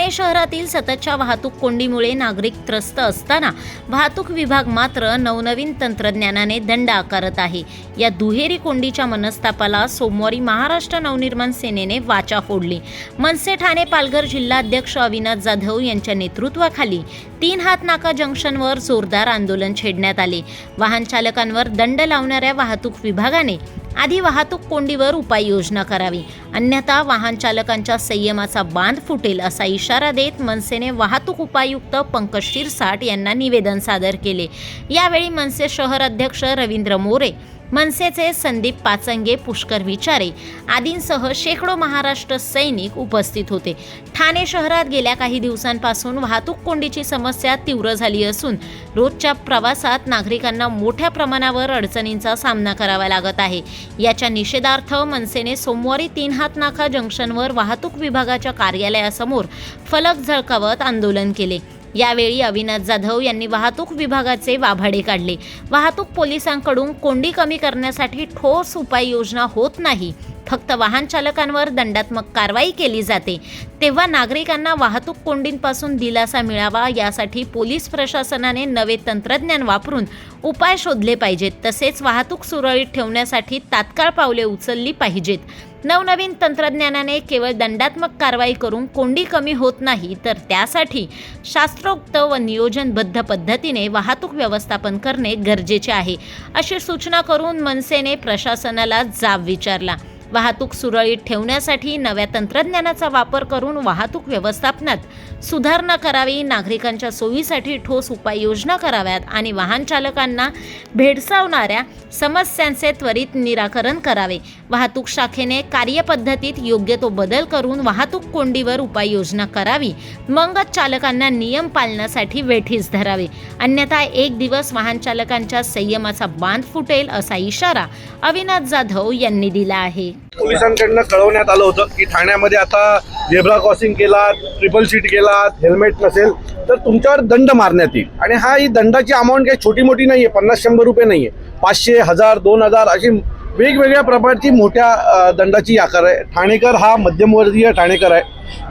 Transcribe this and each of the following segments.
ठाणे शहरातील सततच्या वाहतूक कोंडीमुळे नागरिक त्रस्त असताना वाहतूक विभाग मात्र नवनवीन तंत्रज्ञानाने दंड आकारत आहे. या दुहेरी कोंडीच्या मनस्तापाला सोमवारी महाराष्ट्र नवनिर्माण सेनेने वाचा फोडली. मनसे ठाणे पालघर जिल्हाध्यक्ष अविनाश जाधव यांच्या नेतृत्वाखाली तीन हात नाका जंक्शनवर जोरदार आंदोलन छेडण्यात आले. वाहन चालकांवर दंड लावणाऱ्या वाहतूक विभागाने आधी वाहतूक कोंडीवर उपाययोजना करावी. अन्यथा वाहन चालकांच्या संयमाचा बांध फुटेल असा इशारा देत मनसेने वाहतूक उपायुक्त पंकज शिरसाट यांना निवेदन सादर केले. यावेळी मनसे शहर अध्यक्ष रवींद्र मोरे मनसेचे संदीप पाचंगे पुष्कर विचारे आदींसह शेकडो महाराष्ट्र सैनिक उपस्थित होते. ठाणे शहरात गेल्या काही दिवसांपासून वाहतूक कोंडीची समस्या तीव्र झाली असून रोजच्या प्रवासात नागरिकांना मोठ्या प्रमाणावर अडचणींचा सामना करावा लागत आहे. याच्या निषेधार्थ मनसेने सोमवारी तीन हात नाका जंक्शनवर वाहतूक विभागाच्या कार्यालयासमोर फलक झळकावत आंदोलन केले. यावेळी अविनाश जाधव यांनी वाहतूक विभागाचे वाभाडे काढले. वाहतूक पोलिसांकडून कोंडी कमी करण्यासाठी ठोस उपाययोजना होत नाही. फक्त वाहन चालकांवर दंडात्मक कारवाई केली जाते. तेव्हा नागरिकांना वाहतूक कोंडींपासून दिलासा मिळावा यासाठी पोलीस प्रशासनाने नवे तंत्रज्ञान वापरून उपाय शोधले पाहिजेत. तसेच वाहतूक सुरळीत ठेवण्यासाठी तात्काळ पावले उचलली पाहिजेत. नवनवीन तंत्रज्ञानाने केवळ दंडात्मक कारवाई करून कोंडी कमी होत नाही तर त्यासाठी शास्त्रोक्त व नियोजनबद्ध पद्धतीने वाहतूक व्यवस्थापन करणे गरजेचे आहे अशी सूचना करून मनसेने प्रशासनाला जाब विचारला. वाहतूक सुरळीत ठेवण्यासाठी नव्या तंत्रज्ञानाचा वापर करून वाहतूक व्यवस्थापनात सुधारणा करावी नागरिकांच्या सोयीसाठी ठोस उपाययोजना कराव्यात आणि वाहन चालकांना भेडसावणाऱ्या समस्यांचे त्वरित निराकरण करावे. वाहतूक शाखेने कार्यपद्धतीत योग्य तो बदल करून वाहतूक कोंडीवर उपाययोजना करावी. मगच चालकांना नियम पालनासाठी वेठीस धरावे. अन्यथा एक दिवस वाहन चालकांच्या संयमाचा बांध फुटेल असा इशारा अविनाश जाधव यांनी दिला आहे. पोलिसांकडनं कळवण्यात आलं होतं की ठाण्यामध्ये आता झेब्रा क्रॉसिंग केला ट्रिपल सीट केला हेल्मेट नसेल तर तुमच्यावर दंड मारण्यात येईल. आणि हा ही दंडाची अमाऊंट काही छोटी मोठी नाही आहे पन्नास शंभर रुपये नाही आहे पाचशे हजार दोन हजार अशी वेगवेगळ्या प्रकारची मोठ्या दंडाची आकार आहे. ठाणेकर हा मध्यमवर्गीय ठाणेकर आहे.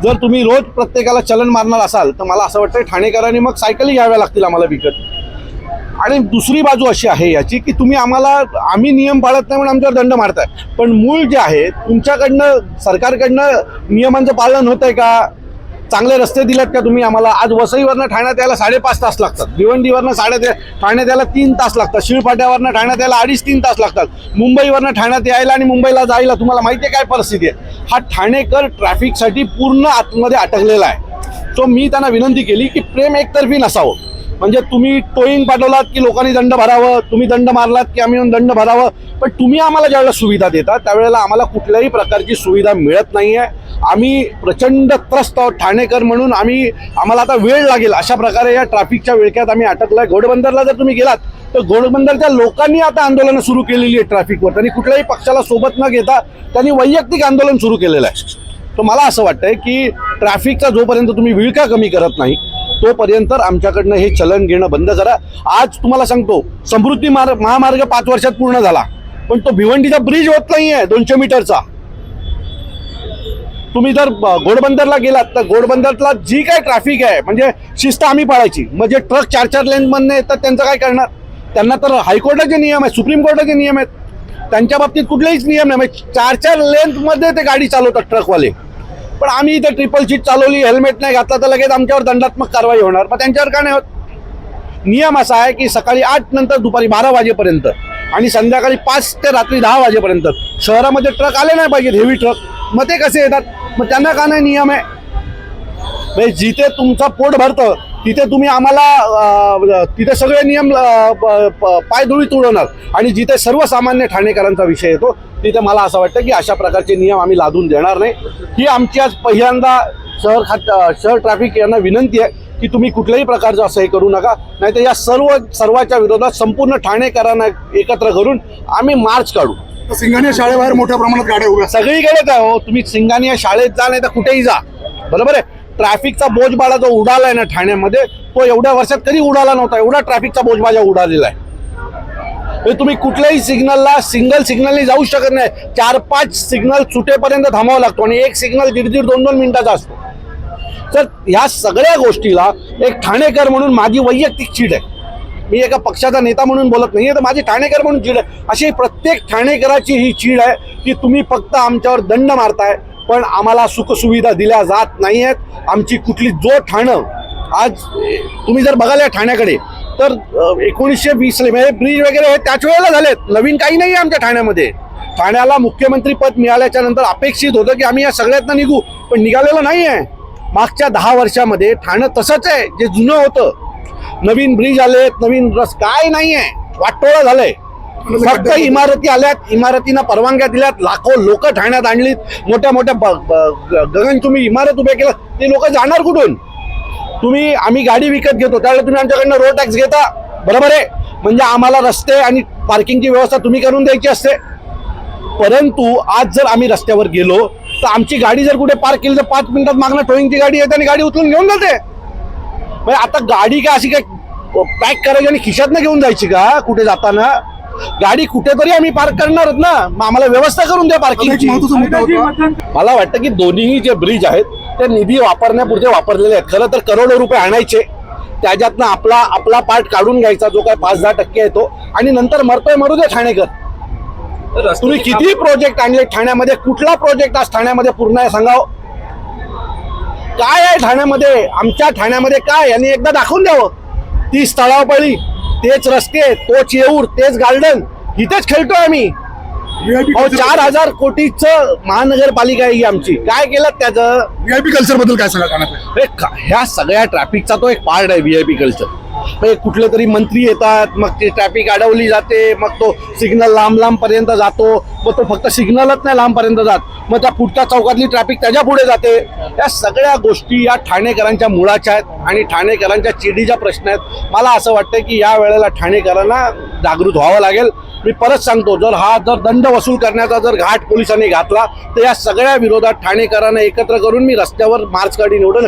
जर तुम्ही रोज प्रत्येकाला चलन मारणार असाल तर मला असं वाटतं ठाणेकरांनी मग सायकली घ्याव्या लागतील आम्हाला विकत. आणि दुसरी बाजू अशी आहे याची की तुम्ही आम्हाला आम्ही नियम पाळत नाही म्हणून आमच्यावर दंड मारताय. पण मूळ जे आहे तुमच्याकडनं सरकारकडनं नियमांचं पालन होत आहे का? चांगले रस्ते दिलेत का तुम्ही आम्हाला? आज वसईवरनं ठाण्यात यायला साडेपाच तास लागतात. भिवंडीवरनं साडे ठाण्यात यायला तीन तास लागतात. शिळफाट्यावरनं ठाण्यात यायला अडीच तीन तास लागतात. मुंबईवरनं ठाण्यात यायला आणि मुंबईला जायला तुम्हाला माहिती आहे काय परिस्थिती आहे? हा ठाणेकर ट्रॅफिकसाठी पूर्ण आतमध्ये अटकलेला आहे. सो मी त्यांना विनंती केली की प्रेम एकतर्फी नसावं. म्हणजे तुम्ही टोईंग पाठवलात की लोकांनी दंड भरावं तुम्ही दंड मारलात की आम्ही येऊन दंड भरावं पण तुम्ही आम्हाला ज्यावेळेला सुविधा देता त्यावेळेला आम्हाला कुठल्याही प्रकारची सुविधा मिळत नाही आहे आम्ही प्रचंड त्रस्त आहोत ठाणेकर म्हणून आम्ही आम्हाला आता वेळ लागेल. अशा प्रकारे या ट्रॅफिकच्या विळख्यात आम्ही अटकलोय. घोडबंदरला जर तुम्ही गेलात तर घोडबंदरच्या लोकांनी आता आंदोलनं सुरू केलेली आहे ट्रॅफिकवर. त्यांनी कुठल्याही पक्षाला सोबत न घेता त्यांनी वैयक्तिक आंदोलन सुरू केलेलं आहे. तर मला असं वाटतंय की ट्रॅफिकचा जोपर्यंत तुम्ही विळखा कमी करत नाही तोपर्यंत आमच्याकडनं हे चलन घेणं बंद करा. आज तुम्हाला सांगतो समृद्धी मार्ग महामार्ग पाच वर्षात पूर्ण झाला. पण तो भिवंडीचा ब्रिज होत नाही आहे दोनशे मीटरचा. तुम्ही जर घोडबंदरला गेलात तर घोडबंदरला जी काय ट्रॅफिक आहे म्हणजे शिस्त आम्ही पाळायची. म्हणजे ट्रक चार चार लेनमधनं येतात त्यांचं काय करणार? त्यांना तर हायकोर्टाचे नियम आहेत सुप्रीम कोर्टाचे नियम आहेत. त्यांच्या बाबतीत कुठलेहीच नियम नाही. म्हणजे चार चार लेंथमध्ये ते गाडी चालवतात ट्रकवाले पण आम्ही इथे ट्रिपल सीट चालवली हेल्मेट नाही घातला तर लगेच आमच्यावर दंडात्मक कारवाई होणार. मग त्यांच्यावर का नाही होत? नियम असा आहे की सकाळी आठ नंतर दुपारी बारा वाजेपर्यंत आणि संध्याकाळी पाच ते रात्री दहा वाजेपर्यंत शहरामध्ये ट्रक आले नाही पाहिजेत हेवी ट्रक मग ते कसे येतात? मग त्यांना का नाही नियम आहे? जिथे तुमचा पोट भरतं तिथे तुम्ही आम्हाला तिथे सगळे नियम अं, प- प- पायधुळीत उडवणार आणि जिथे सर्वसामान्य ठाणेकरांचा विषय येतो तिथे मला असं वाटतं की अशा प्रकारचे नियम आम्ही लादून देणार नाही. ही आमची आज पहिल्यांदा शहर खात शहर ट्रॅफिक यांना विनंती आहे की तुम्ही कुठल्याही प्रकारचं असं हे करू नका. नाही तर या सर्व सर्वाच्या विरोधात संपूर्ण ठाणेकरांना एकत्र करून आम्ही मार्च काढू. सिंगाने शाळेबाहेर मोठ्या प्रमाणात गाड्या उभ्या. सगळीकडेच आहे हो तुम्ही सिंगानिया शाळेत जा नाही तर कुठेही जा. बरोबर आहे? ट्रॅफिकचा बोजबाळा जो उडाला आहे ना ठाण्यामध्ये तो एवढ्या वर्षात कधी उडाला नव्हता एवढा ट्रॅफिकचा बोजबाजा उडालेला आहे. हे तुम्ही कुठल्याही सिग्नलला सिंगल सिग्नलने जाऊ शकत नाही. चार पाच सिग्नल सुटेपर्यंत थांबावं लागतो आणि एक सिग्नल दीड दीड दोन दोन मिनिटाचा असतो. तर ह्या सगळ्या गोष्टीला एक ठाणेकर म्हणून माझी वैयक्तिक चीड आहे. मी एका पक्षाचा नेता म्हणून बोलत नाही तर माझी ठाणेकर म्हणून चीड आहे. अशी प्रत्येक ठाणेकराची ही चीड आहे की तुम्ही फक्त आमच्यावर दंड मारताय पण आम्हाला सुखसुविधा दिल्या जात नाही आहेत आमची कुठली जो ठाणं आज तुम्ही जर बघाल या ठाण्याकडे तर एकोणीसशे वीसले म्हणजे ब्रिज वगैरे हे त्याच वेळेला झालेत. नवीन काही नाही आहे आमच्या ठाण्यामध्ये. ठाण्याला मुख्यमंत्री पद मिळाल्याच्या नंतर अपेक्षित होतं की आम्ही या सगळ्यातनं निघू पण निघालेलं नाही आहे. मागच्या दहा वर्षामध्ये ठाणं तसंच आहे जे जुनं होतं. नवीन ब्रिज आलेत नवीन रस काय नाही आहे. वाटोळा झालंय. फक्त इमारती आल्यात इमारतींना परवानग्या दिल्यात लाखो लोक ठाण्यात आणलीत मोठ्या मोठ्या ब- ब- ग- गगनचुंबी इमारत उभ्या केल्या ते लोक जाणार कुठून? तुम्ही आम्ही गाडी विकत घेतो त्यावेळेला तुम्ही आमच्याकडनं रोड टॅक्स घेता बरोबर आहे? म्हणजे आम्हाला रस्ते आणि पार्किंगची व्यवस्था तुम्ही करून द्यायची असते. परंतु आज जर आम्ही रस्त्यावर गेलो तर आमची गाडी जर कुठे पार्क केली तर पाच मिनिटात मागणं टोईंगची गाडी येते आणि गाडी उचलून घेऊन जाते. म्हणजे आता गाडी काय अशी काय पॅक करायची आणि खिशातनं घेऊन जायची का कुठे जाताना? गाडी कुठेतरी आम्ही पार्क करणार ना. मग आम्हाला व्यवस्था करून द्या पार्किंगची महत्त्वाचा मुद्दा होता. मला वाटतं की दोन्ही जे ब्रिज आहेत ते निधी वापरण्यापुरते वापरलेले आहेत. खरं तर करोडो रुपये आणायचे. त्याच्यातनं आपला आपला पार्ट काढून घ्यायचा जो काय पाच दहा टक्के येतो आणि नंतर मरतोय मरू दे ठाणेकर. तुम्ही किती प्रोजेक्ट आणले ठाण्यामध्ये? कुठला प्रोजेक्ट आज ठाण्यामध्ये पूर्ण आहे सांगाव? काय आहे ठाण्यामध्ये? आमच्या ठाण्यामध्ये काय यांनी एकदा दाखवून द्यावं. ती स्थळावपळी. तेच रस्ते तोच येऊर तेच गार्डन इथेच खेळतोय आम्ही. अहो चार हजार कोटीचं महानगरपालिका आहे ही आमची. काय केलं त्याचं? व्हीआयपी कल्चरबद्दल काय सांगा हे का- ह्या सगळ्या ट्रॅफिकचा तो एक पार्ट आहे व्हीआयपी कल्चर म्हणजे कुठले तरी मंत्री येतात मग ती ट्रॅफिक अडवली जाते मग तो सिग्नल लांब लांब पर्यंत जातो. मग तो फक्त सिग्नलच नाही लांब पर्यंत जात. मग त्या पुढच्या चौकातली ट्रॅफिक त्याच्या पुढे जाते. या सगळ्या गोष्टी या ठाणेकरांच्या मुळाच्या आहेत आणि ठाणेकरांच्या चिडीच्या प्रश्न आहेत. मला असं वाटतं की या वेळेला ठाणेकरांना जागृत व्हावं लागेल. मी परत सांगतो जर हा जर दंड वसूल करण्याचा जर घाट पोलिसांनी घातला तर या सगळ्या विरोधात ठाणेकरांना एकत्र करून मी रस्त्यावर मार्च गाडी निवडून